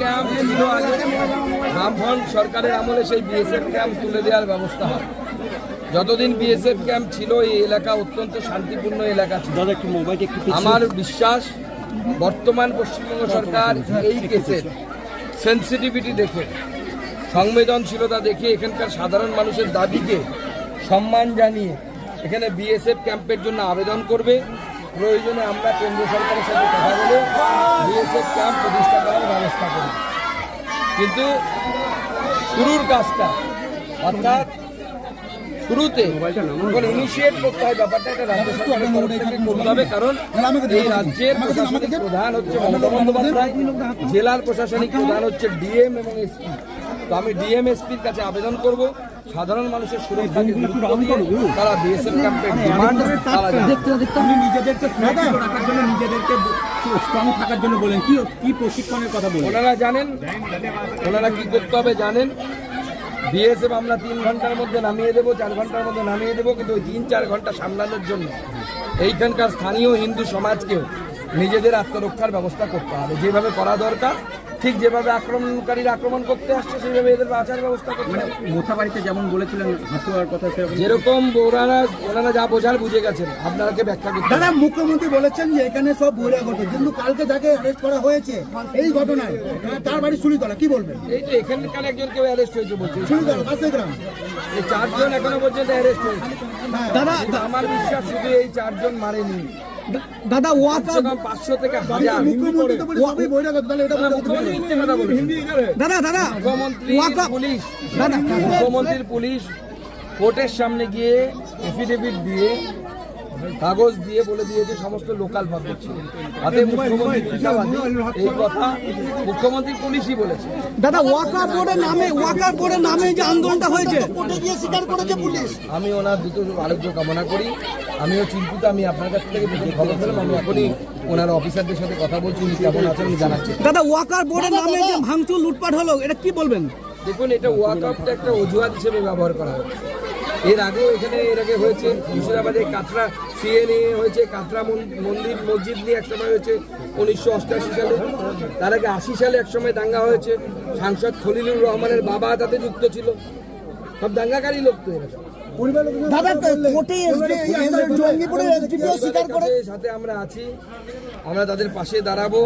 Camp ছিল আগে সরকারের আমলে সেই বিএসএফ ক্যাম্প তুলে দেওয়ার ব্যবস্থা হয়। যতদিন বিএসএফ ক্যাম্প ছিল এই এলাকা অত্যন্ত শান্তিপূর্ণ এলাকা ছিল। আমার বিশ্বাস বর্তমান পশ্চিমবঙ্গ সরকার এই কেসের সেন্সিটিভিটি দেখে সংবেদনশীলতা দেখে এখানকার সাধারণ মানুষের দাবিকে সম্মান জানিয়ে এখানে বিএসএফ ক্যাম্পের জন্য আবেদন করবে। প্রয়োজনে আমরা কেন্দ্র সরকারের সাথে কথা বলে বিএসএফ ক্যাম্প প্রতিষ্ঠা করার ব্যবস্থা করব কিন্তু শুরুর কাজটা অর্থাৎ শুরুতে ইনিশিয়েট করতে হয় ব্যাপারটা এটা রাজ্য সরকারের তরফ থেকে করতে হবে। কারণ এই রাজ্যের প্রশাসনিক প্রধান হচ্ছে মমতা বন্দ্যোপাধ্যায়। জেলার প্রশাসনিক প্রধান হচ্ছে ডিএম এবং এসপি। তো আমি ডিএম এসপির কাছে আবেদন করব। সাধারণ মানুষের দিয়ে তারা বিএসএফ ক্যাম্পের ডিমান্ড তারা নিজেদেরকে রাখার জন্য নিজেদেরকে স্ট্রং থাকার জন্য বলেন কি কি প্রশিক্ষণের কথা বলেন? ওনারা জানেন। ওনারা কি করতে হবে জানেন? বিএসএফ আমরা তিন ঘণ্টার মধ্যে নামিয়ে দেবো চার ঘণ্টার মধ্যে নামিয়ে দেবো কিন্তু ওই তিন চার ঘণ্টা সামলানোর জন্য এইখানকার স্থানীয় হিন্দু সমাজকেও নিজেদের আত্মরক্ষার ব্যবস্থা করতে হবে। যেভাবে করা দরকার ঠিক যেভাবে আক্রমণকারীরা আক্রমণ করতে আসছে সেইভাবে এদের বাঁচার ব্যবস্থা করতে হবে। মোথাবাড়িতে যেমন বলেছিলেন হাসুয়ার কথা সেরকম। যেরকম ওনারা ওনারা যা বোঝার বুঝে গেছেন আপনাকে ব্যাখ্যা করতে দাদা মুখ্যমন্ত্রী বলেছেন যে এখানে সব বহিরাগত কিন্তু কালকে যাকে অ্যারেস্ট করা হয়েছে এই ঘটনায় তার বাড়ি সুলিতলা কি বলবেন? এই তো এখানকার একজন কেউ অ্যারেস্ট হয়েছে বলছে। সুলিতলা পাশে গ্রাম এই চারজন এখনও পর্যন্ত অ্যারেস্ট হয়েছে। দাদা আমার বিশ্বাস শুধু এই চারজন মারেনি। দাদা ওয়াক পাঁচশো থেকে। দাদা দাদা পুলিশ। মুখ্যমন্ত্রীর পুলিশ কোর্টের সামনে গিয়ে এফিডেভিট দিয়ে কাগজ দিয়ে বলে দিয়েছে সমস্ত লোকাল পাবলিক মুখ্যমন্ত্রী এই কথা মুখ্যমন্ত্রী পুলিশই বলেছে। দাদা ওয়াকা বোর্ডের নামে ওয়াকা বোর্ডের নামে যে আন্দোলনটা হয়েছে কোর্টে গিয়ে স্বীকার করেছে পুলিশ। আমি ওনার দ্রুত আরোগ্য কামনা করি। আমিও চিন্তিত আমি আপনার কাছ থেকে যে খবর পেলাম। আমি এখনই ওনার অফিসারদের সাথে কথা বলছি উনি কেমন আছেন আমি জানাচ্ছি। দাদা ওয়াকার বোর্ডের নামে যে ভাঙচুর লুটপাট হলো এটা কি বলবেন? দেখুন এটা ওয়াকআপটা একটা অজুহাত হিসেবে ব্যবহার করা হচ্ছে। এর আগেও এখানে এর আগে হয়েছে মুর্শিদাবাদে কাতরা সিএ নিয়ে হয়েছে কাতরা মন- মন্দির, মসজিদ নিয়ে এক সময় হয়েছে, উনিশশো অষ্টাশি সালে। তার আগে আশি সালে একসময় দাঙ্গা হয়েছে। সাংসদ খলিলুর রহমানের বাবা তাতে যুক্ত ছিল। সব দাঙ্গাকারী লোক তো এরা। দাদা কোর্টে জঙ্গিপুরের এসডিপিও স্বীকার করে। সাথে আমরা আছি আমরা তাদের পাশে দাঁড়াবো।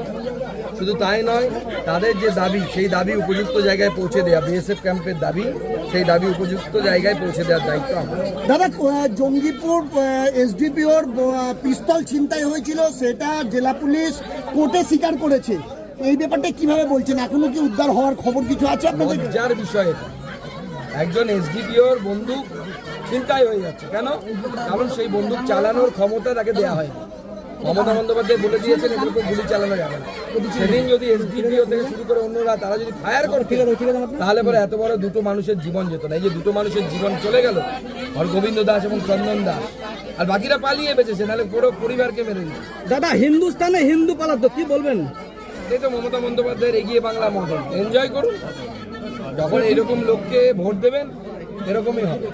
শুধু তাই নয় তাদের যে দাবি সেই দাবি উপযুক্ত জায়গায় পৌঁছে দেওয়া বিএসএফ ক্যাম্পের দাবি সেই দাবি উপযুক্ত জায়গায় পৌঁছে দেওয়ার দায়িত্ব দাদা জঙ্গিপুর এসডিপিওর পিস্তল ছিনতাই হয়েছিল সেটা জেলা পুলিশ কোর্টে স্বীকার করেছে। এই ব্যাপারটা কীভাবে বলছেন? এখনও কি উদ্ধার হওয়ার খবর কিছু আছে আপনাদের? লজ্জার বিষয় একজন এসডিপিওর বন্দুক চিন্তাই হয়ে যাচ্ছে। কেন? কারণ সেই বন্দুক চালানোর ক্ষমতা তাকে দেওয়া হয়নি। মমতা বন্দ্যোপাধ্যায় বলে দিয়েছেন এগুলো গুলি চালানো যাবে না। সেদিন যদি এসডিপিও থেকে শুরু করে অন্যরা তারা যদি ফায়ার করতে তাহলে পরে এত বড় দুটো মানুষের জীবন যেত না। এই যে দুটো মানুষের জীবন চলে গেল আর গোবিন্দ দাস এবং চন্দন দাস। আর বাকিরা পালিয়ে বেঁচেছে নাহলে পুরো পরিবারকে মেরে দিত। দাদা হিন্দুস্তানে হিন্দু পালাতো কি বলবেন? এই তো মমতা বন্দ্যোপাধ্যায়ের এগিয়ে বাংলা মডেল এনজয় করুন। যখন এরকম লোককে ভোট দেবেন এরকমই হবে।